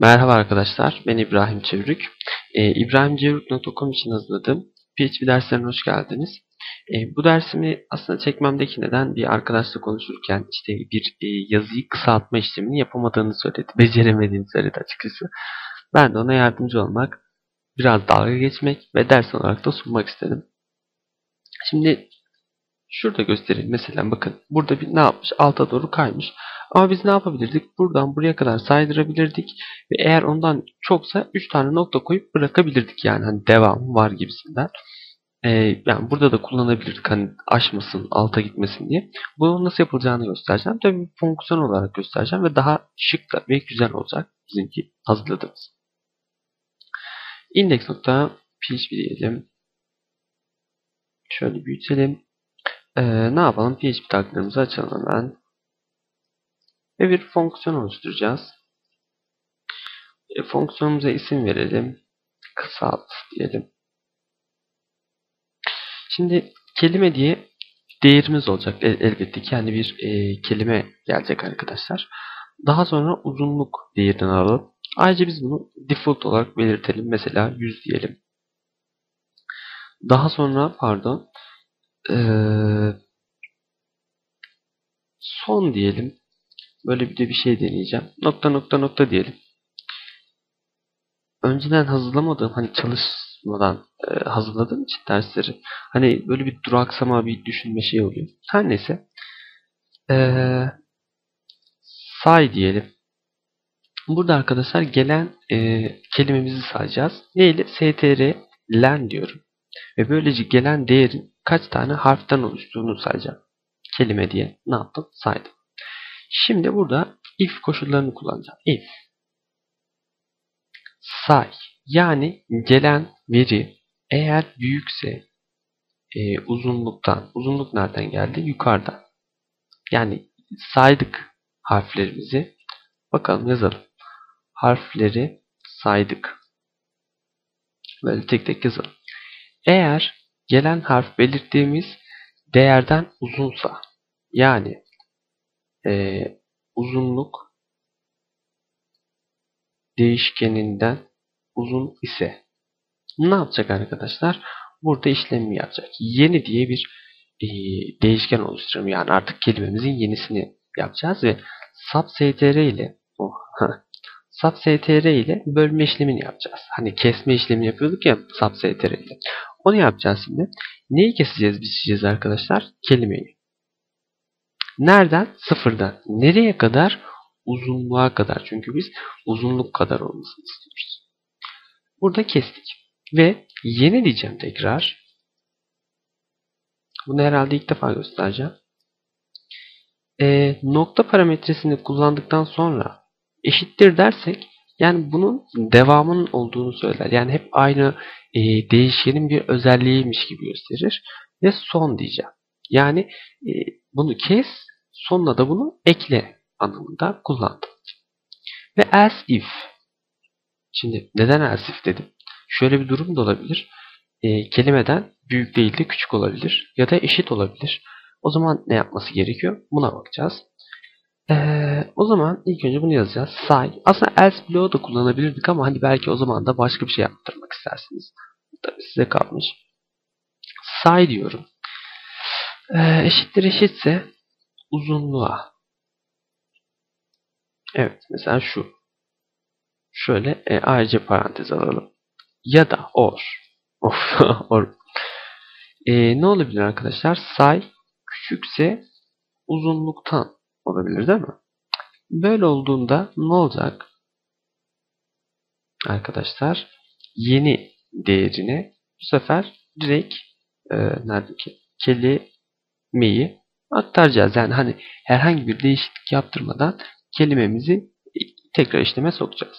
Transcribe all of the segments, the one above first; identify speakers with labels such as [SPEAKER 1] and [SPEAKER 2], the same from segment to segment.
[SPEAKER 1] Merhaba arkadaşlar, ben İbrahim Çevrük. Ee, İbrahimcevrük.com için hazırladığım PHP derslerine hoş geldiniz. Ee, bu dersimi aslında çekmemdeki neden bir arkadaşla konuşurken işte bir e, yazıyı kısaltma işlemini yapamadığını söyledi, beceremediğini söyledi açıkçası. Ben de ona yardımcı olmak, biraz dalga geçmek ve ders olarak da sunmak istedim. Şimdi şurada göstereyim mesela bakın burada bir ne yapmış alta doğru kaymış ama biz ne yapabilirdik? Buradan buraya kadar saydırabilirdik. Ve eğer ondan çoksa 3 tane nokta koyup bırakabilirdik. Yani hani devam var gibisinden. Ee, yani burada da kullanabilirdik hani aşmasın alta gitmesin diye. Bunu nasıl yapılacağını göstereceğim. Tabii fonksiyon olarak göstereceğim ve daha şık ve güzel olacak bizimki hazırladığımız. İndex.php diyelim. Şöyle büyütelim. Ee, ne yapalım? PHP taglarımızı açalım hemen. Ve bir fonksiyon oluşturacağız. E, fonksiyonumuza isim verelim. Kısalt diyelim. Şimdi kelime diye değerimiz olacak el, elbette ki. Yani bir e, kelime gelecek arkadaşlar. Daha sonra uzunluk değerinden alalım. Ayrıca biz bunu default olarak belirtelim. Mesela 100 diyelim. Daha sonra pardon ee, son diyelim. Böyle bir de bir şey deneyeceğim. Nokta nokta nokta diyelim. Önceden hazırlamadığım hani çalışmadan e, hazırladığım için dersleri hani böyle bir duraksama bir düşünme şey oluyor. Her neyse. Ee, say diyelim. Burada arkadaşlar gelen e, kelimemizi sayacağız. Ne ile? str len diyorum. Ve böylece gelen değerin kaç tane harften oluştuğunu sayacağım. Kelime diye ne yaptım? Saydım. Şimdi burada if koşullarını kullanacağım. If say yani gelen veri eğer büyükse e, uzunluktan uzunluk nereden geldi? Yukarıdan. Yani saydık harflerimizi. Bakalım yazalım. Harfleri saydık. Böyle tek tek yazalım. Eğer gelen harf belirttiğimiz değerden uzunsa yani e, uzunluk değişkeninden uzun ise ne yapacak arkadaşlar? Burada işlemi yapacak. Yeni diye bir e, değişken oluşturuyorum. Yani artık kelimemizin yenisini yapacağız ve substr ile oh, substr ile bölme işlemini yapacağız. Hani kesme işlemi yapıyorduk ya substr ile. Onu yapacağız şimdi. Neyi keseceğiz, biçeceğiz arkadaşlar? Kelimeyi. Nereden? Sıfırdan. Nereye kadar? Uzunluğa kadar. Çünkü biz uzunluk kadar olmasını istiyoruz. Burada kestik. Ve yeni diyeceğim tekrar. Bunu herhalde ilk defa göstereceğim. E, nokta parametresini kullandıktan sonra eşittir dersek yani bunun devamının olduğunu söyler. Yani hep aynı e, değişkenin bir özelliğiymiş gibi gösterir. Ve son diyeceğim. Yani e, bunu kes, sonuna da bunu ekle anlamında kullandım. Ve else if. Şimdi neden else if dedim? Şöyle bir durum da olabilir. E, kelimeden büyük değil de küçük olabilir. Ya da eşit olabilir. O zaman ne yapması gerekiyor? Buna bakacağız. Ee, o zaman ilk önce bunu yazacağız. Say. Aslında else bloğu da kullanabilirdik ama hani belki o zaman da başka bir şey yaptırmak istersiniz. Tabii size kalmış. Say diyorum. Ee, eşittir eşitse uzunluğa. Evet mesela şu. Şöyle e, ayrıca parantez alalım. Ya da or. Of, or. E, ne olabilir arkadaşlar? Say küçükse uzunluktan olabilir değil mi? Böyle olduğunda ne olacak? Arkadaşlar yeni değerine bu sefer direkt e, neredeki kelimeyi aktaracağız. Yani hani herhangi bir değişiklik yaptırmadan kelimemizi tekrar işleme sokacağız.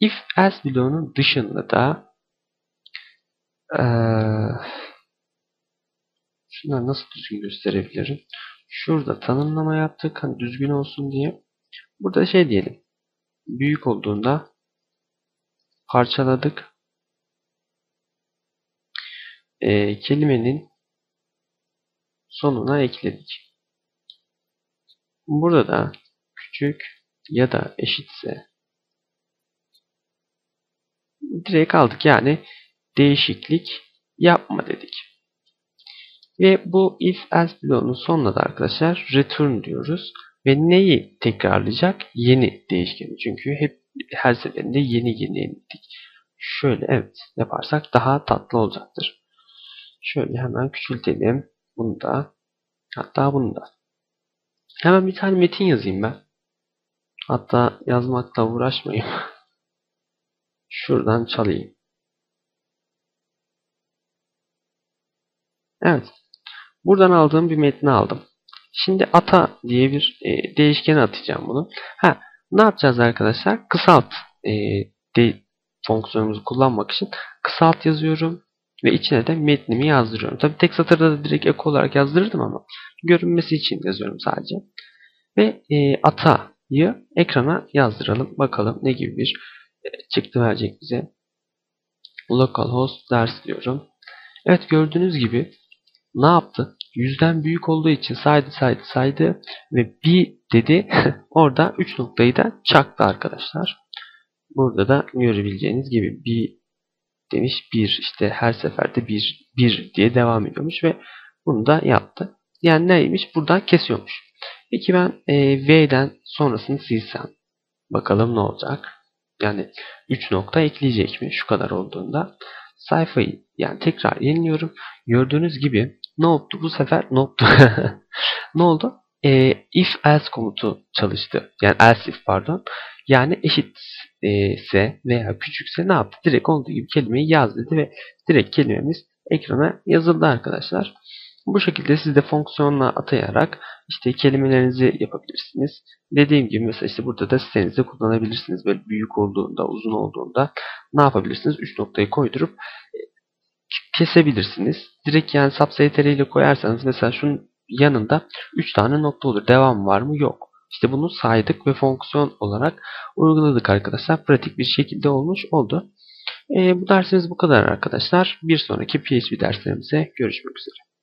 [SPEAKER 1] If else bloğunun dışında da e, şunları nasıl düzgün gösterebilirim? Şurada tanımlama yaptık. Hani düzgün olsun diye. Burada şey diyelim. Büyük olduğunda parçaladık. E, kelimenin sonuna ekledik. Burada da küçük ya da eşitse direkt aldık. Yani değişiklik yapma dedik. Ve bu if else bloğunun sonuna da arkadaşlar return diyoruz. Ve neyi tekrarlayacak? Yeni değişkeni. Çünkü hep her seferinde yeni yeni dedik. Şöyle evet yaparsak daha tatlı olacaktır. Şöyle hemen küçültelim. Bunu da hatta bunu da. Hemen bir tane metin yazayım ben. Hatta yazmakla uğraşmayayım. Şuradan çalayım. Evet. Buradan aldığım bir metni aldım. Şimdi ata diye bir e, değişken atacağım bunu. Ha, ne yapacağız arkadaşlar? Kısalt e, de, fonksiyonumuzu kullanmak için kısalt yazıyorum ve içine de metnimi yazdırıyorum. Tabi tek satırda da direkt ek olarak yazdırırdım ama görünmesi için yazıyorum sadece. Ve e, ata'yı ekrana yazdıralım. Bakalım ne gibi bir e, çıktı verecek bize. Localhost ders diyorum. Evet gördüğünüz gibi ne yaptı? Yüzden büyük olduğu için saydı saydı saydı ve bir dedi orada 3 noktayı da çaktı arkadaşlar. Burada da görebileceğiniz gibi bir demiş bir işte her seferde bir bir diye devam ediyormuş ve bunu da yaptı. Yani neymiş? Buradan kesiyormuş. Peki ben e, V'den sonrasını silsem bakalım ne olacak? Yani 3 nokta ekleyecek mi? Şu kadar olduğunda sayfayı yani tekrar yeniliyorum. Gördüğünüz gibi ne oldu bu sefer? Ne oldu? ne oldu? E, if else komutu çalıştı. Yani else if pardon. Yani eşit ise veya küçükse ne yaptı? Direkt olduğu gibi kelimeyi yaz dedi ve direkt kelimemiz ekrana yazıldı arkadaşlar. Bu şekilde siz de fonksiyonla atayarak işte kelimelerinizi yapabilirsiniz. Dediğim gibi mesela işte burada da sitenizde kullanabilirsiniz. Böyle büyük olduğunda, uzun olduğunda ne yapabilirsiniz? 3 noktayı koydurup e, kesebilirsiniz. Direkt yani subctr ile koyarsanız mesela şunun yanında 3 tane nokta olur. Devam var mı? Yok. İşte bunu saydık ve fonksiyon olarak uyguladık arkadaşlar. Pratik bir şekilde olmuş oldu. E, bu dersimiz bu kadar arkadaşlar. Bir sonraki PHP derslerimize görüşmek üzere.